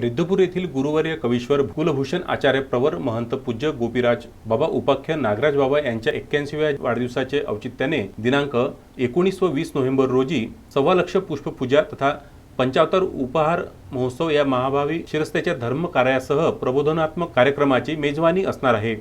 रिद्धपूर येथील गुरुवर्य कवीश्वर कुलभूषण आचार्य प्रवर महंत पूज्य गोपीराज बाबा उपाख्य नागराज बाबा यांच्या एक्क्याऐंशीव्या वाढदिवसाचे औचित्याने दिनांक एकोणीस व वीस नोव्हेंबर रोजी सव्वा लक्ष पुष्पपूजा तथा पंचावतार उपहार महोत्सव या महाभावी शिरस्त्याच्या धर्म कार्यासह प्रबोधनात्मक कार्यक्रमाची मेजवानी असणार आहे.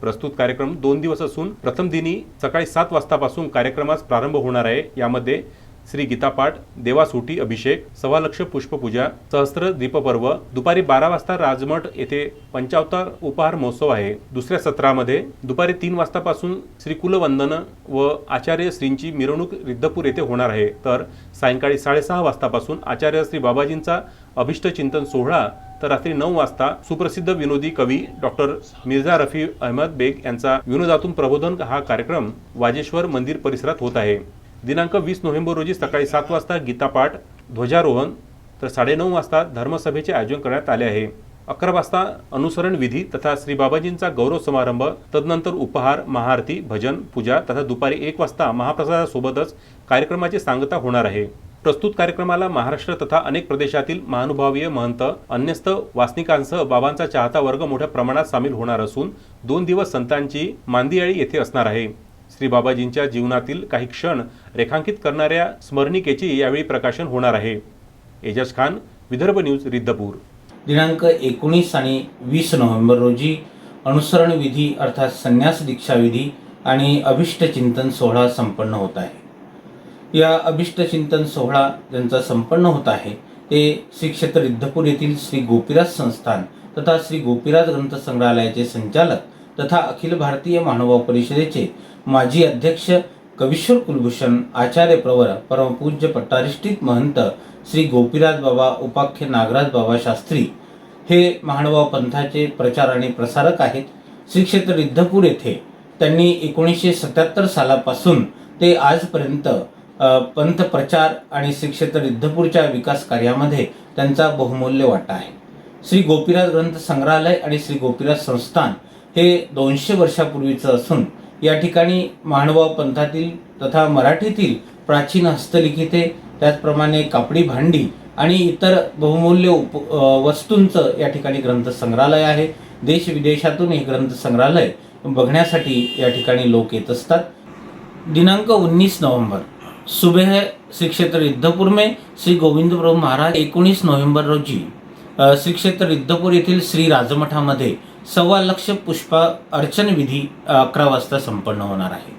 प्रस्तुत कार्यक्रम दोन दिवस असून प्रथम दिनी सकाळी सात वाजतापासून कार्यक्रमास प्रारंभ होणार आहे. यामध्ये श्री गीतापाठ देवासुटी अभिषेक सव्वा लक्ष पुष्पपूजा सहस्त्र दीपपर्व दुपारी बारा वाजता राजमठ येथे पंचावतार उपहार महोत्सव आहे. दुसऱ्या सत्रामध्ये दुपारी तीन वाजतापासून श्री कुलवंदन व आचार्य श्रींची मिरवणूक रिद्धपूर येथे होणार आहे. तर सायंकाळी साडेसहा वाजतापासून आचार्य श्री बाबाजींचा अभिष्टचिंतन सोहळा तर रात्री नऊ वाजता सुप्रसिद्ध विनोदी कवी डॉक्टर मिर्झा रफी अहमद बेग यांचा विनोदातून प्रबोधन हा कार्यक्रम वाजेश्वर मंदिर परिसरात होत आहे. दिनांक वीस नोव्हेंबर रोजी सकाळी सात वाजता गीतापाठ ध्वजारोहण तर साडेनऊ वाजता धर्मसभेचे आयोजन करण्यात आले आहे. अकरा वाजता अनुसरण विधी तथा श्री बाबाजींचा गौरव समारंभ तदनंतर उपहार महाआरती भजन पूजा तथा दुपारी एक वाजता महाप्रसादासोबतच कार्यक्रमाची सांगता होणार आहे. प्रस्तुत कार्यक्रमाला महाराष्ट्र तथा अनेक प्रदेशातील महानुभावीय महंत अन्यस्त वासनिकांसह बाबांचा चाहता वर्ग मोठ्या प्रमाणात सामील होणार असून दोन दिवस संतांची मांदियाळी येथे असणार आहे. श्री बाबाजींच्या जीवनातील काही क्षण रेखांकित करणाऱ्या स्मरणिकेची यावेळी प्रकाशन होणार आहे. एजाज खान विदर्भ न्यूज रिद्धपूर. दिनांक एकोणीस आणि वीस नोव्हेंबर रोजी अनुसरण विधी अर्थात संन्यास दीक्षा विधी आणि अभिष्ट चिंतन सोहळा संपन्न होत आहे. या अभिष्ट चिंतन सोहळा ज्यांचा संपन्न होत आहे ते श्री क्षेत्र रिद्धपूर येथील श्री गोपीराज संस्थान तथा श्री गोपीराज ग्रंथ संग्रहालयाचे संचालक तथा अखिल भारतीय महानुभाव परिषदेचे माजी अध्यक्ष कविश्वर कुलभूषण आचार्य प्रवर परमपूज्य पट्टारिष्ठित महंत श्री गोपीराज बाबा उपाख्य नागराज बाबा शास्त्री हे महानुभाव पंथाचे प्रचार आणि प्रसारक आहेत. श्री क्षेत्र रिद्धपूर येथे त्यांनी एकोणीसशे सत्याहत्तर सालापासून ते आजपर्यंत पंथ प्रचार आणि श्री क्षेत्र रिद्धपूरच्या विकास कार्यामध्ये त्यांचा बहुमूल्य वाटा आहे. श्री गोपीराज ग्रंथ संग्रहालय आणि श्री गोपीराज संस्थान हे दोनशे वर्षापूर्वीचं असून या ठिकाणी महानुभाव पंथातील तथा मराठीतील प्राचीन हस्तलिखिते त्याचप्रमाणे कापडी भांडी आणि इतर बहुमूल्य उप वस्तूंचं या ठिकाणी ग्रंथसंग्रहालय आहे. देश विदेशातून हे ग्रंथसंग्रहालय बघण्यासाठी या ठिकाणी लोक येत असतात. दिनांक उन्नीस नोव्हेंबर सुबह श्री क्षेत्र युद्धपूर्मे में श्री गोविंद प्रभू महाराज एकोणीस नोव्हेंबर रोजी श्री क्षेत्र रिद्धपूर येथील श्री राजमठामध्ये सव्वा लक्ष पुष्प अर्चन विधी अकरा वाजता संपन्न होणार आहे.